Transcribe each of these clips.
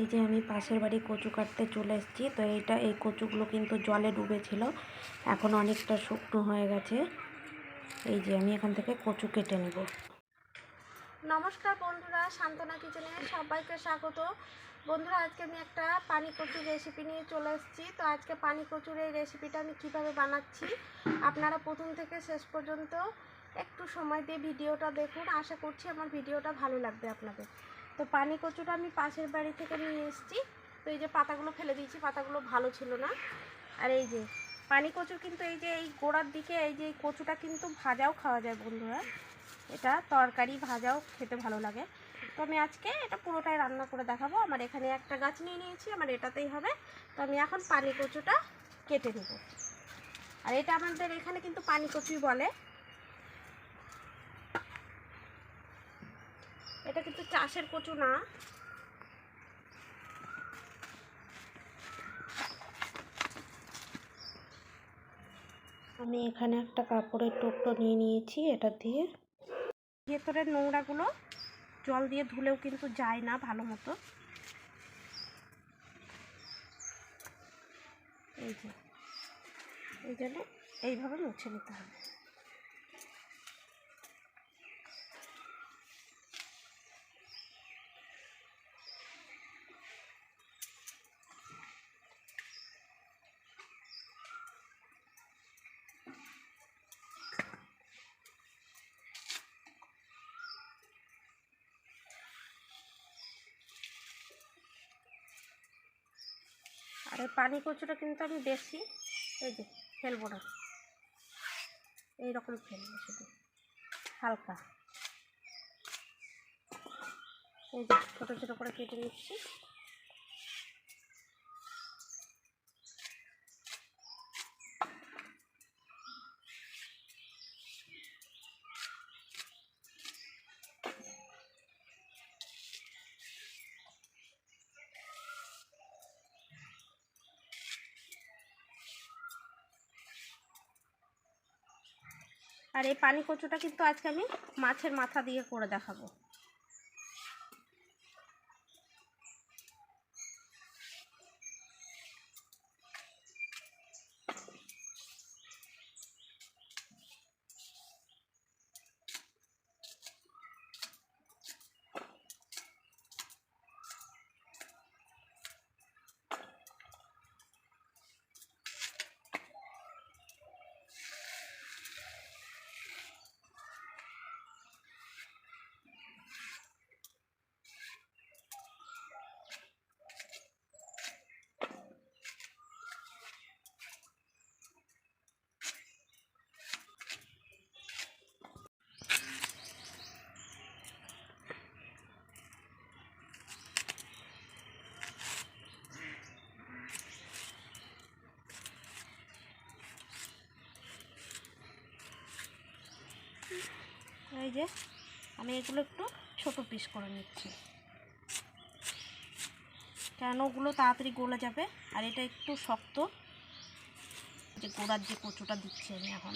এই যে আমি পাশের বাড়ি কচু কাটতে চলে এসেছি, তো এইটা, এই কচুগুলো কিন্তু জলে ডুবেছিল, এখন অনেকটা শুকনো হয়ে গেছে। এই যে আমি এখান থেকে কচু কেটে নেব। নমস্কার বন্ধুরা সান্তনা কিচেনে সবাইকে স্বাগত। বন্ধুরা, আজকে আমি একটা পানি কচুর রেসিপি নিয়ে চলে এসেছি, তো আজকে পানি কচুর এই রেসিপিটা আমি কীভাবে বানাচ্ছি, আপনারা প্রথম থেকে শেষ পর্যন্ত একটু সময় দিয়ে ভিডিওটা দেখুন। আশা করছি আমার ভিডিওটা ভালো লাগবে আপনাদের। তো পানি কচুটা আমি পাশের বাড়ি থেকে নিয়ে এসেছি। তো এই যে পাতাগুলো ফেলে দিয়েছি, পাতাগুলো ভালো ছিল না। আর এই যে পানি কচুর কিন্তু এই যে এই গোড়ার দিকে এই যে কচুটা কিন্তু ভাজাও খাওয়া যায় বন্ধুরা। এটা তরকারি ভাজাও খেতে ভালো লাগে। তো আমি আজকে এটা পুরোটাই রান্না করে দেখাবো। আমার এখানে একটা গাছ নিয়ে নিয়েছি, আমার এটাতেই হবে। তো আমি এখন পানি কচুটা কেটে নেব। আর এটা আমাদের এখানে কিন্তু পানি কচুই বলে। এটা কিন্তু চাষের কচু না। আমি এখানে একটা কাপড়ের টোপটো নিয়ে নিয়েছি, এটা দিয়ে। ভেতরের নোংরাগুলো জল দিয়ে ধুলেও কিন্তু যায় না ভালো মতো। এই যে, এই জন্য এইভাবে মুছে নিতে হবে। এই পানি কচুটা কিন্তু আমি বেশি, এই যে ফেলব না। এইরকম ফেলব শুধু, হালকা। এই যে ছোটো ছোটো করে কেটে নিচ্ছি। আর এই পানি কচুটা কিন্তু আজকে আমি মাছের মাথা দিয়ে করে দেখাবো। যে আমি এগুলো একটু ছোট পিস করে নিচ্ছি। কেন ওগুলো তাড়াতাড়ি গলে যাবে? আর এটা একটু শক্ত। যে গোড়ার যে কচুটা দিচ্ছি আমি এখন।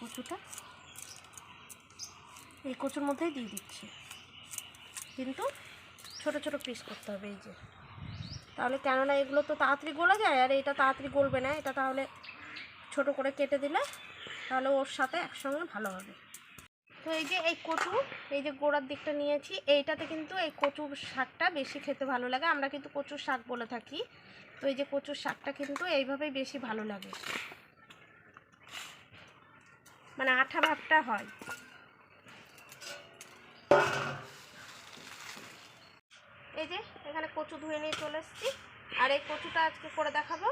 কচুটা। এই কচুর মধ্যেই দিয়ে দিচ্ছি। কিন্তু ছোট ছোট পিস করতে হবে এই যে। তাহলে কেননা এগুলো তো তাড়াতাড়ি গলে যায় আর এটা তাড়াতাড়ি গলবে না, এটা তাহলে ছোট করে কেটে দিলে তাহলে ওর সাথে একসঙ্গে ভালো হবে। তো এই যে এই কচু, এই যে গোড়ার দিকটা নিয়েছি, এইটাতে কিন্তু এই কচুর শাকটা বেশি খেতে ভালো লাগে। আমরা কিন্তু কচুর শাক বলে থাকি। তো এই যে কচুর শাকটা কিন্তু এইভাবেই বেশি ভালো লাগে। মানে আঠা ভাবটা হয়। এই যে, এখানে কচু ধুয়ে নিয়ে চলে এসেছি। আর এই কচুটা আজকে করে দেখাবো।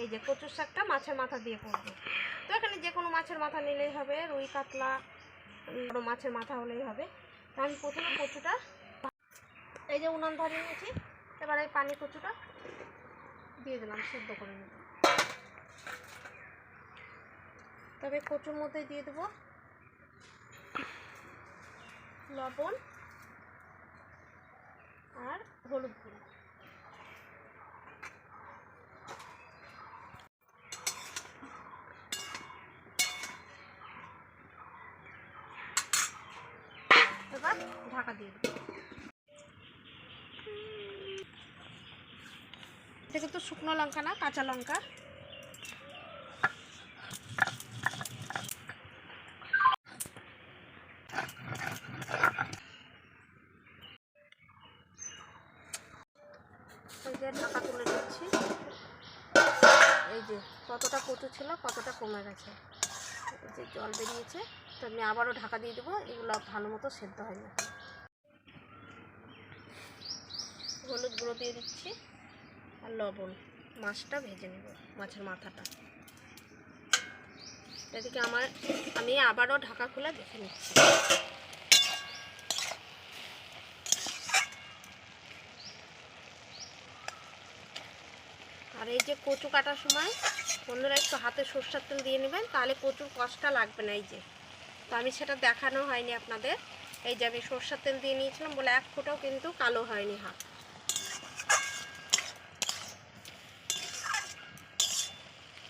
এই যে কচুর শাকটা মাছের মাথা দিয়ে করব। তো এখানে যে কোনো মাছের মাথা নিলেই হবে, রুই, কাতলা, বড় মাছের মাথা হলেই হবে। আমি প্রথমে কচুটা এই যে উনান ধরিয়ে নিয়েছি। এবার এই পানি কচুটা দিয়ে দিলাম, সেদ্ধ করে নেব তবে কচুর মধ্যে দিয়ে দেবো লবণ হলুদ গুঁড়ো। ঢাকা দিয়ে দেবো। তো শুকনো লঙ্কা না কাঁচা লঙ্কা। ছিল কতটা কমে গেছে? যে জল বেরিয়েছে, তো আমি আবারও ঢাকা দিয়ে দেবো, এগুলো ভালো মতো সেদ্ধ হয় না। হলুদ গুঁড়ো দিয়ে দিচ্ছি আর লবণ। মাছটা ভেজে নেব, মাছের মাথাটা। এদিকে আমার, আমি আবারও ঢাকা খোলা দেখে নিচ্ছি। আর এই যে কচু কাটার সময় বন্ধুরা একটু হাতে সরষের তেল দিয়ে নেবেন, তাহলে প্রচুর কষ্ট লাগবে না এই যে। তো আমি সেটা দেখানো হয়নি আপনাদের। এই যে আমি সরষের তেল দিয়ে নিয়েছিলাম বলে এক ফোঁটাও কিন্তু কালো হয়নি হাত।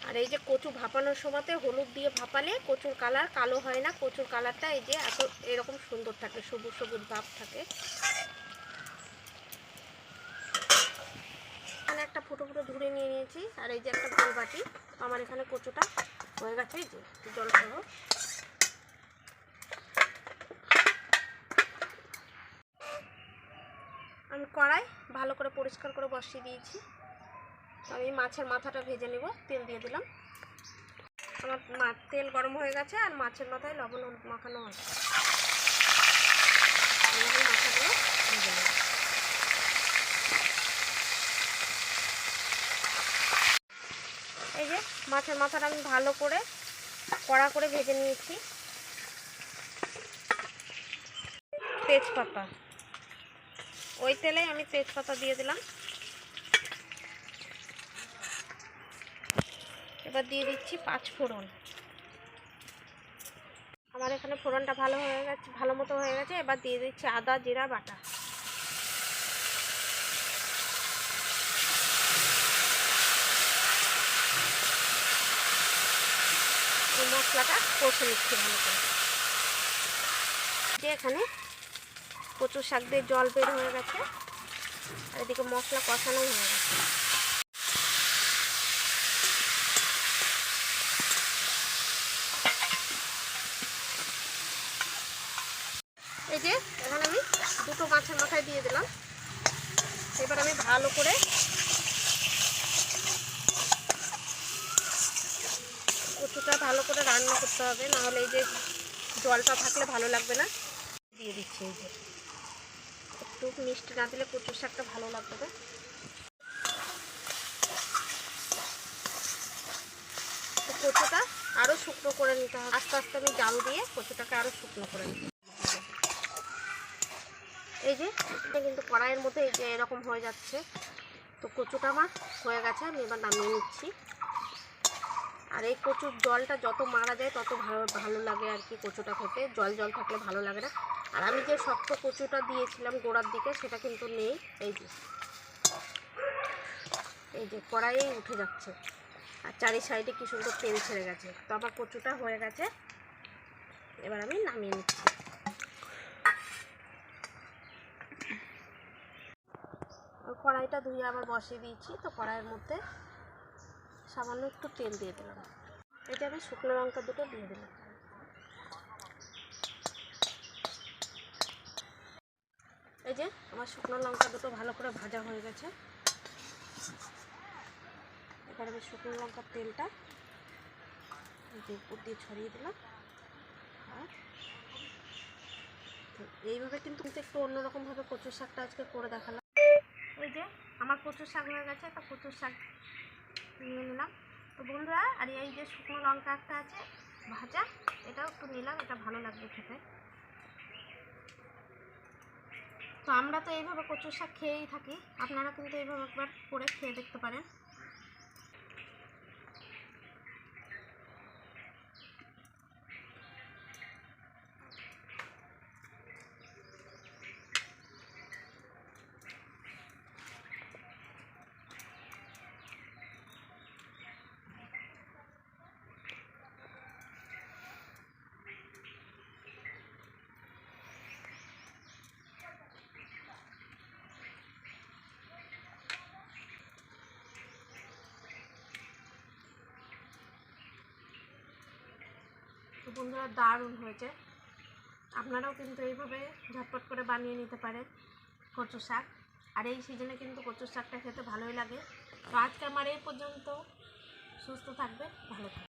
আর এই যে কচু ভাপানোর সময়তে হলুদ দিয়ে ভাপালে কচুর কালার কালো হয় না, কচুর কালারটা এই যে এত এরকম সুন্দর থাকে, সবুজ সবুজ ভাব থাকে এখানে একটা ফুটো ফুটো ধরে নিয়ে নিয়েছি। আর এই যে একটা গোল বাটি আমার এখানে কচুটা হয়ে গেছে, এই যে জল সহ আমি কড়াই ভালো করে পরিষ্কার করে বসিয়ে দিয়েছি। আমি মাছের মাথাটা ভেজে নেব, তেল দিয়ে দিলাম। আমার মা- তেল গরম হয়ে গেছে আর মাছের মাথায় লবণ মাখানো আছে মাথাগুলো ভেজে নেব এই যে মাছের মাথাটা আমি ভালো করে কড়া করে ভেজে নিয়েছি। তেজপাতা। ওই তেলে আমি তেজপাতা দিয়ে দিলাম। এবার দিয়ে দিচ্ছি পাঁচ ফোড়ন। আমার এখানে ফোড়নটা ভালো হয়ে গেছে, ভালো মতো হয়ে গেছে। এবার দিয়ে দিচ্ছি আদা, জিরা, বাটা এই মশলাটা কষে নিচ্ছি ভালো করে। যে এখানে কচু শাক দিয়ে জল বের হয়ে গেছে, আর এদিকে মশলা কষানো হয়ে গেছে। এই যে, এখানে আমি দুটো মাছের মাথায় দিয়ে দিলাম। এবার আমি ভালো করে কচুটা ভালো করে রান্না করতে হবে, নাহলে এই যে জলটা থাকলে ভালো লাগবে না। দিয়ে দিচ্ছি এই যে। একটু মিষ্টি না দিলে কচুর শাকটা ভালো লাগবে না। কচুটা আরও শুকনো করে নিতে হবে। আস্তে আস্তে আমি জাল দিয়ে কচুটাকে আরও শুকনো করে নিতে এই যে কিন্তু কড়াইয়ের মধ্যে এই যে এরকম হয়ে যাচ্ছে। তো কচুটা আমার হয়ে গেছে, আমি এবার নামিয়ে নিচ্ছি। আর এই কচুর জলটা যত মারা যায়, তত ভালো ভালো লাগে আর কি কচুটা খেতে। জল জল থাকলে ভালো লাগে না। আর আমি যে শক্ত কচুটা দিয়েছিলাম গোড়ার দিকে, সেটা কিন্তু নেই। এই যে এই যে কড়াইয়েই উঠে যাচ্ছে। আর চারি সাইডে কি সুন্দর তেল ছেড়ে গেছে। তো আমার কচুটা হয়ে গেছে। এবার আমি নামিয়ে নিচ্ছি। কড়াইটা ধুয়ে আবার বসিয়ে দিয়েছি। তো কড়াইয়ের মধ্যে সামান্য একটু তেল দিয়ে দিলাম। এটা আমি শুকনো লঙ্কা দুটো দিয়ে দিলাম। এই যে, আমার শুকনো লঙ্কা দুটো ভালো করে ভাজা হয়ে গেছে। এবার আমি শুকনো লঙ্কার তেলটা উপর দিয়ে ছড়িয়ে দিলাম। আর এইভাবে কিন্তু একটু অন্যরকমভাবে কচুর শাকটা আজকে করে দেখালাম। এই যে, আমার কচুর শাক হয়ে গেছে তা কচুর শাক নিয়ে নিলাম। তো বন্ধুরা, আর এই যে শুকনো লঙ্কা একটা আছে, ভাজা, এটাও একটু নিলাম, এটা ভালো লাগবে খেতে। তো আমরা তো এইভাবে কচুর শাক খেয়েই থাকি, আপনারা কিন্তু এইভাবে একবার করে খেয়ে দেখতে পারেন। বন্ধুরা দারুণ হয়েছে। আপনারাও কিন্তু এইভাবে ঝটপট করে বানিয়ে নিতে পারেন কচু শাক। আর এই সিজনে কিন্তু কচুর শাকটা খেতে ভালোই লাগে। তো আজকে আমার এই পর্যন্ত। সুস্থ থাকবে ভালো থাকবে